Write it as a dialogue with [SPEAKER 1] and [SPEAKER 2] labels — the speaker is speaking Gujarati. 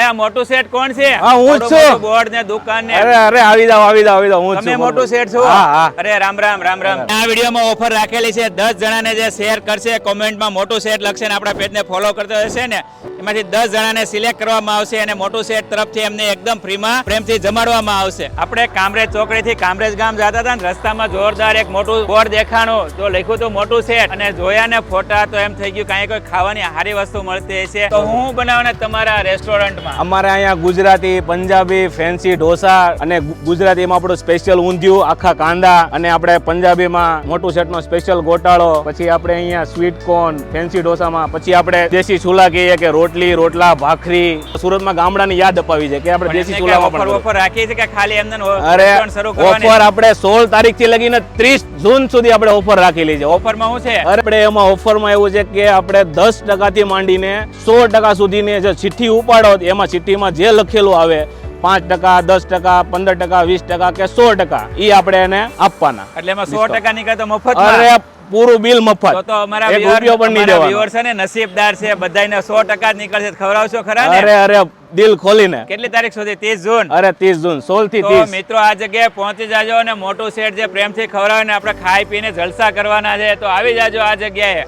[SPEAKER 1] આ મોટું સેટ કોણ છે?
[SPEAKER 2] હા, હું છું.
[SPEAKER 1] બોર્ડ ને દુકાન ને.
[SPEAKER 2] અરે અરે આવી જાવ આવી જાવ આવી જાવ હું છું
[SPEAKER 1] તમે મોટું સેટ છો?
[SPEAKER 2] હા હા.
[SPEAKER 1] અરે રામ રામ રામ રામ. આ વિડીયોમાં ઓફર રાખેલી છે. દસ જણાને જે શેર કરશે કોમેન્ટમાં મોટું સેટ લખશે ને આપણા પેજને ફોલો કરતો હશે ને. એમાંથી દસ જણાને સિલેક્ટ કરવામાં આવશે અને મોટું સેટ તરફથી એમને એકદમ ફ્રીમાં પ્રેમથી જમાડવામાં આવશે. આપણે કામરેજ ચોકડીથી કામરેજ ગામ જતા હતા ને રસ્તામાં જોરદાર એક મોટું બોર્ડ દેખાણું. તો લખ્યું તો મોટું સેટ અને જોયા ને ફોટા તો એમ થઈ ગયું કાંઈ કોઈ ખાવાની સારી વસ્તુ મળતી હશે. તો હું બનાવને તમારા
[SPEAKER 2] અમારે અહીંયા ગુજરાતી પંજાબી ફેન્સી ઢોસા અને ગુજરાતીમાં આપણું સ્પેશિયલ ઊંધિયું આખા કાંદા અને આપણે પંજાબીમાં મોટું સેટનો સ્પેશિયલ ગોટાળો પછી આપણે અહીંયા સ્વીટ કોર્ન ફેન્સી ઢોસામાં પછી આપણે દેશી ચૂલા કહીએ કે રોટલી રોટલા ભાખરી. સુરતમાં ગામડાની યાદ અપાવી છે કે આપણે દેશી ચૂલામાં
[SPEAKER 1] ઓફર
[SPEAKER 2] પણ
[SPEAKER 1] ઓફર રાખી છે કે ખાલી એમને
[SPEAKER 2] અરે ઓફર આપણે સોળ તારીખથી લગીને ત્રીસ જૂન સુધી આપણે ઓફર રાખેલી છે.
[SPEAKER 1] ઓફરમાં શું છે?
[SPEAKER 2] આપણે એમાં ઓફરમાં એવું છે કે આપણે દસ ટકાથી માંડીને સો ટકા સુધીની જે ચિઠ્ઠી ઉપાડો એમાં ચિઠ્ઠીમાં જે લખેલું આવે પાંચ ટકા દસ ટકા પંદર ટકા વીસ ટકા કે સો ટકા એ આપણે એને આપવાના.
[SPEAKER 1] એટલે એમાં સો ટકા ની તો મફત
[SPEAKER 2] અરે પૂરું બિલ મફત.
[SPEAKER 1] તો અમારા
[SPEAKER 2] રૂપિયો પણ નહીં દેવાનો.
[SPEAKER 1] છે ને નસીબદાર છે બધાને સો ટકા જ નીકળશે. ખવડાવશો ખરા ને
[SPEAKER 2] અરે અરે દિલ ખોલીને.
[SPEAKER 1] કેટલી તારીખ સુધી? ત્રીસ જૂન?
[SPEAKER 2] અરે ત્રીસ જૂન સોળથી
[SPEAKER 1] તો
[SPEAKER 2] ત્રીસ.
[SPEAKER 1] મિત્રો આ જગ્યાએ પહોંચી જાજો અને મોટું સેટ જે પ્રેમથી ખવડાવે ને આપણે ખાઈ પીને જલસા કરવાના છે તો આવી જાજો આ જગ્યાએ.